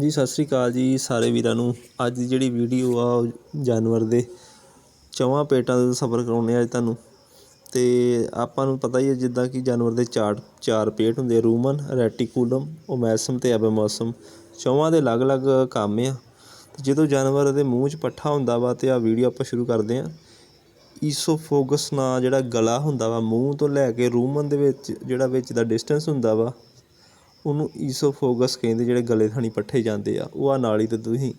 ਜੀ, ਸਤਿ ਸ੍ਰੀ ਅਕਾਲ ਜੀ ਸਾਰੇ ਵੀਰਾਂ ਨੂੰ। ਅੱਜ ਦੀ ਜਿਹੜੀ ਵੀਡੀਓ ਆ, ਉਹ ਜਾਨਵਰ ਦੇ ਚੌਹਾਂ ਪੇਟਾਂ ਦਾ ਸਫ਼ਰ ਕਰਾਉਂਦੇ ਆ ਅੱਜ ਤੁਹਾਨੂੰ। ਅਤੇ ਆਪਾਂ ਨੂੰ ਪਤਾ ਹੀ ਹੈ ਜਿੱਦਾਂ ਕਿ ਜਾਨਵਰ ਦੇ ਚਾਰ ਚਾਰ ਪੇਟ ਹੁੰਦੇ ਆ, ਰੂਮਨ, ਰੈਟੀਕੂਲਮ, ਓਮੈਸਮ ਤੇ ਐਬਮੋਸਮ। ਚੌਹਾਂ ਦੇ ਅਲੱਗ-ਅਲੱਗ ਕੰਮ ਆ। ਤੇ ਜਦੋਂ ਜਾਨਵਰ ਦੇ ਮੂੰਹ 'ਚ ਪੱਠਾ ਹੁੰਦਾ ਵਾ ਤੇ ਆ ਵੀਡੀਓ ਆਪਾਂ ਸ਼ੁਰੂ ਕਰਦੇ ਆ ਈਸੋਫੋਗਸ ਨਾਂ ਜਿਹੜਾ ਗਲਾ ਹੁੰਦਾ ਵਾ, ਮੂੰਹ ਤੋਂ ਲੈ ਕੇ ਰੂਮਨ ਦੇ ਵਿੱਚ, ਜਿਹੜਾ ਵਿੱਚ ਦਾ ਡਿਸਟੈਂਸ ਹੁੰਦਾ ਵਾ ਉਹਨੂੰ ਈਸੋਫੋਗਸ ਕਹਿੰਦੇ ਜਿਹੜੇ ਗਲੇ ਥਾਣੀ ਪੱਠੇ ਜਾਂਦੇ ਆ, ਉਹ ਆ ਨਾਲੀ ਤੇ ਤੁਸੀਂ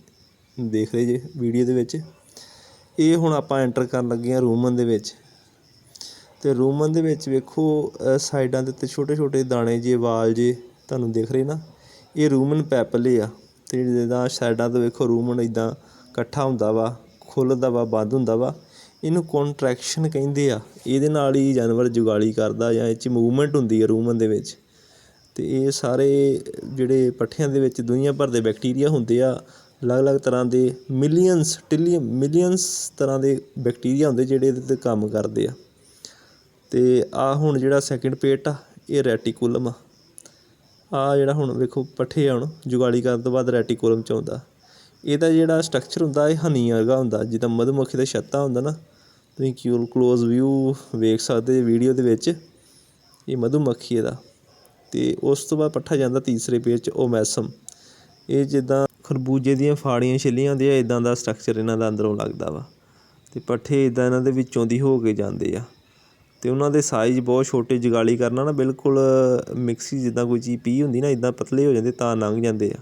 ਦੇਖ ਰਹੇ ਜੇ ਵੀਡੀਓ ਦੇ ਵਿੱਚ। ਇਹ ਹੁਣ ਆਪਾਂ ਐਂਟਰ ਕਰਨ ਲੱਗੇ ਆ ਰੂਮਨ ਦੇ ਵਿੱਚ। ਤੇ ਰੂਮਨ ਦੇ ਵਿੱਚ ਵੇਖੋ ਸਾਈਡਾਂ ਦੇ ਉੱਤੇ ਛੋਟੇ ਛੋਟੇ ਦਾਣੇ ਜੇ, ਵਾਲ ਜੇ, ਤੁਹਾਨੂੰ ਦਿਖ ਰਹੇ ਨਾ, ਇਹ ਰੂਮਨ ਪੈਪਲੇ ਆ। ਤੇ ਜਿੱਦਾਂ ਸਾਈਡਾਂ ਤੋਂ ਵੇਖੋ ਰੂਮਨ ਇਦਾਂ ਇਕੱਠਾ ਹੁੰਦਾ ਵਾ, ਖੁੱਲਦਾ ਵਾ, ਬੰਦ ਹੁੰਦਾ ਵਾ, ਇਹਨੂੰ ਕੰਟਰੈਕਸ਼ਨ ਕਹਿੰਦੇ ਆ। ਇਹਦੇ ਨਾਲ ਹੀ ਜਾਨਵਰ ਜੁਗਾਲੀ ਕਰਦਾ ਜਾਂ ਇਹ 'ਚ ਮੂਵਮੈਂਟ ਹੁੰਦੀ ਹੈ ਰੂਮਨ ਦੇ ਵਿੱਚ। ਅਤੇ ਇਹ ਸਾਰੇ ਜਿਹੜੇ ਪੱਠਿਆਂ ਦੇ ਵਿੱਚ ਦੁਨੀਆ ਭਰ ਦੇ ਬੈਕਟੀਰੀਆ ਹੁੰਦੇ ਆ, ਅਲੱਗ-ਅਲੱਗ ਤਰ੍ਹਾਂ ਦੇ ਮਿਲੀਅਨਸ ਟ੍ਰਿਲੀਅਨ ਮਿਲੀਅਨਸ ਤਰ੍ਹਾਂ ਦੇ ਬੈਕਟੀਰੀਆ ਹੁੰਦੇ ਜਿਹੜੇ ਇਹਦੇ ਤੇ ਕੰਮ ਕਰਦੇ ਆ। ਅਤੇ ਆ ਹੁਣ ਜਿਹੜਾ ਸੈਕਿੰਡ ਪੇਟ ਆ, ਇਹ ਰੈਟੀਕੂਲਮ ਆ। ਆ ਜਿਹੜਾ ਹੁਣ ਵੇਖੋ ਪੱਠੇ ਆ ਹੁਣ, ਜੁਗਾਲੀ ਕਰਨ ਤੋਂ ਬਾਅਦ ਰੈਟੀਕੂਲਮ ਚ ਆਉਂਦਾ। ਇਹਦਾ ਜਿਹੜਾ ਸਟਰਕਚਰ ਹੁੰਦਾ, ਇਹ ਹਨੀ ਵਰਗਾ ਹੁੰਦਾ, ਜਿੱਦਾਂ ਮਧੂਮੱਖੀ ਦਾ ਛੱਤਾ ਹੁੰਦਾ ਨਾ। ਤੁਸੀਂ ਕਿਉਂ ਕਲੋਜ਼ ਵਿਊ ਵੇਖ ਸਕਦੇ ਵੀਡੀਓ ਦੇ ਵਿੱਚ, ਇਹ ਮਧੂਮੱਖੀ ਇਹਦਾ। ਅਤੇ ਉਸ ਤੋਂ ਬਾਅਦ ਪੱਠਾ ਜਾਂਦਾ ਤੀਸਰੇ ਪੇਜ 'ਚ ਓਮੈਸਮ ਇਹ ਜਿੱਦਾਂ ਖਰਬੂਜੇ ਦੀਆਂ ਫਾੜੀਆਂ ਛਿੱਲੀਆਂ ਹੁੰਦੀਆਂ ਇੱਦਾਂ ਦਾ ਸਟਰਕਚਰ ਇਹਨਾਂ ਦਾ ਅੰਦਰੋਂ ਲੱਗਦਾ ਵਾ। ਅਤੇ ਪੱਠੇ ਇੱਦਾਂ ਇਹਨਾਂ ਦੇ ਵਿੱਚੋਂ ਦੀ ਹੋ ਕੇ ਜਾਂਦੇ ਆ। ਅਤੇ ਉਹਨਾਂ ਦੇ ਸਾਈਜ਼ ਬਹੁਤ ਛੋਟੇ, ਜਗਾਲੀ ਕਰਨਾ ਨਾ, ਬਿਲਕੁਲ ਮਿਕਸੀ ਜਿੱਦਾਂ ਕੋਈ ਚੀਜ਼ ਪੀ ਹੁੰਦੀ ਨਾ ਇੱਦਾਂ ਪਤਲੇ ਹੋ ਜਾਂਦੇ, ਤਾਂ ਲੰਘ ਜਾਂਦੇ ਆ।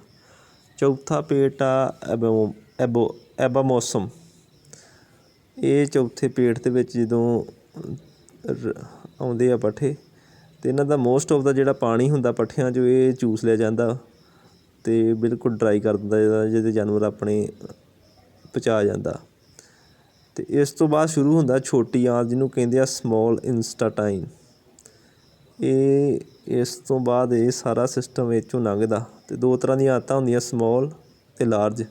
ਚੌਥਾ ਪੇਟ ਆ, ਐਬੋ ਐਬੋ, ਐਬਾਮੋਸਮ। ਇਹ ਚੌਥੇ ਪੇਟ ਦੇ ਵਿੱਚ ਜਦੋਂ ਆਉਂਦੇ ਆ ਪੱਠੇ ਅਤੇ ਇਹਨਾਂ ਦਾ ਮੋਸਟ ਆਫ ਦਾ ਜਿਹੜਾ ਪਾਣੀ ਹੁੰਦਾ ਪੱਠਿਆਂ 'ਚੋਂ ਇਹ ਚੂਸ ਲਿਆ ਜਾਂਦਾ ਅਤੇ ਬਿਲਕੁਲ ਡਰਾਈ ਕਰ ਦਿੰਦਾ ਜਿਹਦਾ ਜਿਹਦੇ ਜਾਨਵਰ ਆਪਣੇ ਪਚਾ ਜਾਂਦਾ। ਅਤੇ ਇਸ ਤੋਂ ਬਾਅਦ ਸ਼ੁਰੂ ਹੁੰਦਾ ਛੋਟੀ ਆਂਤ ਜਿਹਨੂੰ ਕਹਿੰਦੇ ਆ ਸਮੋਲ ਇੰਸਟਾਟਾਈਨ ਇਹ ਇਸ ਤੋਂ ਬਾਅਦ ਇਹ ਸਾਰਾ ਸਿਸਟਮ ਇਹ 'ਚੋਂ ਲੰਘਦਾ ਅਤੇ ਦੋ ਤਰ੍ਹਾਂ ਦੀਆਂ ਆਂਤਾਂ ਹੁੰਦੀਆਂ ਸਮੋਲ ਅਤੇ ਲਾਰਜ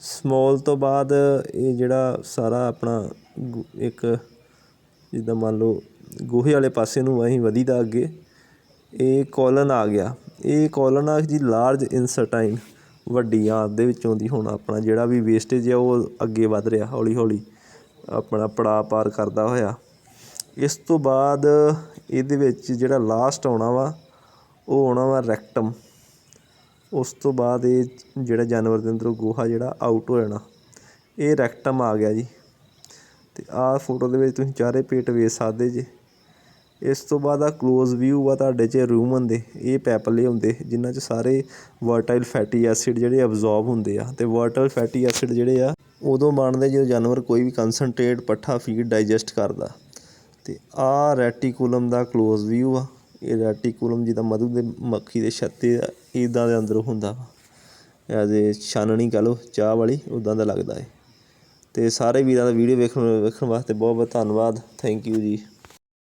ਸਮੋਲ ਤੋਂ ਬਾਅਦ ਇਹ ਜਿਹੜਾ ਸਾਰਾ ਆਪਣਾ ਗੁ- ਇੱਕ ਜਿੱਦਾਂ ਮੰਨ ਲਓ ਗੋਹੇ ਵਾਲੇ ਪਾਸੇ ਨੂੰ ਅਸੀਂ ਵਧੀਦਾ ਅੱਗੇ। ਇਹ ਕੋਲਨ ਆ ਗਿਆ। ਇਹ ਕੋਲਨ ਆ ਜੀ ਲਾਰਜ ਇਨਸਰਟਾਈਨ ਵੱਡੀ ਆਂਤ ਦੇ ਵਿੱਚੋਂ ਦੀ ਹੁਣ ਆਪਣਾ ਜਿਹੜਾ ਵੀ ਵੇਸਟੇਜ ਆ ਉਹ ਅੱਗੇ ਵੱਧ ਰਿਹਾ, ਹੌਲੀ ਹੌਲੀ ਆਪਣਾ ਪੜਾਅ ਪਾਰ ਕਰਦਾ ਹੋਇਆ। ਇਸ ਤੋਂ ਬਾਅਦ ਇਹਦੇ ਵਿੱਚ ਜਿਹੜਾ ਲਾਸਟ ਆਉਣਾ ਵਾ, ਉਹ ਆਉਣਾ ਵਾ ਰੈਕਟਮ ਉਸ ਤੋਂ ਬਾਅਦ ਇਹ ਜਿਹੜਾ ਜਾਨਵਰ ਦੇ ਅੰਦਰੋਂ ਗੋਹਾ ਜਿਹੜਾ ਆਊਟ ਹੋ ਜਾਣਾ। ਇਹ ਰੈਕਟਮ ਆ ਗਿਆ ਜੀ। ਤੇ ਆਹ ਫੋਟੋ ਦੇ ਵਿੱਚ ਤੁਸੀਂ ਚਾਰੇ ਪੇਟ ਵੇਖ ਸਕਦੇ ਜੇ। ਇਸ ਤੋਂ ਬਾਅਦ ਆਹ ਕਲੋਜ਼ ਵਿਊ ਆ ਤੁਹਾਡੇ 'ਚ ਰੂਮਨ ਦੇ, ਇਹ ਪੈਪਲੇ ਹੁੰਦੇ, ਜਿਨ੍ਹਾਂ 'ਚ ਸਾਰੇ ਵਰਟਾਈਲ ਫੈਟੀ ਐਸਿਡ ਜਿਹੜੇ ਅਬਜ਼ੋਰਬ ਹੁੰਦੇ ਆ ਅਤੇ ਵਰਟਲ ਫੈਟੀ ਐਸਿਡ ਜਿਹੜੇ ਆ, ਉਦੋਂ ਬਣਦੇ ਜਦੋਂ ਜਾਨਵਰ ਕੋਈ ਵੀ ਕਨਸਨਟ੍ਰੇਟ ਪੱਠਾ ਫੀਡ ਡਾਈਜੈਸਟ ਕਰਦਾ। ਅਤੇ ਆਹ ਰੈਟੀਕੂਲਮ ਦਾ ਕਲੋਜ਼ ਵਿਊ ਆ, ਇਹ ਰੈਟੀਕੂਲਮ ਜਿਹਦਾ ਮਧੂ ਦੇ ਮੱਖੀ ਦੇ ਛੱਤੇ ਇੱਦਾਂ ਦੇ ਅੰਦਰ ਹੁੰਦਾ ਵਾ। ਐਜ਼ ਏ ਛਾਨਣੀ ਕਹ ਲਓ, ਚਾਹ ਵਾਲੀ ਉੱਦਾਂ ਦਾ ਲੱਗਦਾ ਹੈ ਅਤੇ ਸਾਰੇ ਵੀਰਾਂ ਦਾ ਵੀਡੀਓ ਵੇਖਣ ਵੇਖਣ ਵਾਸਤੇ ਬਹੁਤ ਬਹੁਤ ਧੰਨਵਾਦ। ਥੈਂਕ ਯੂ ਜੀ।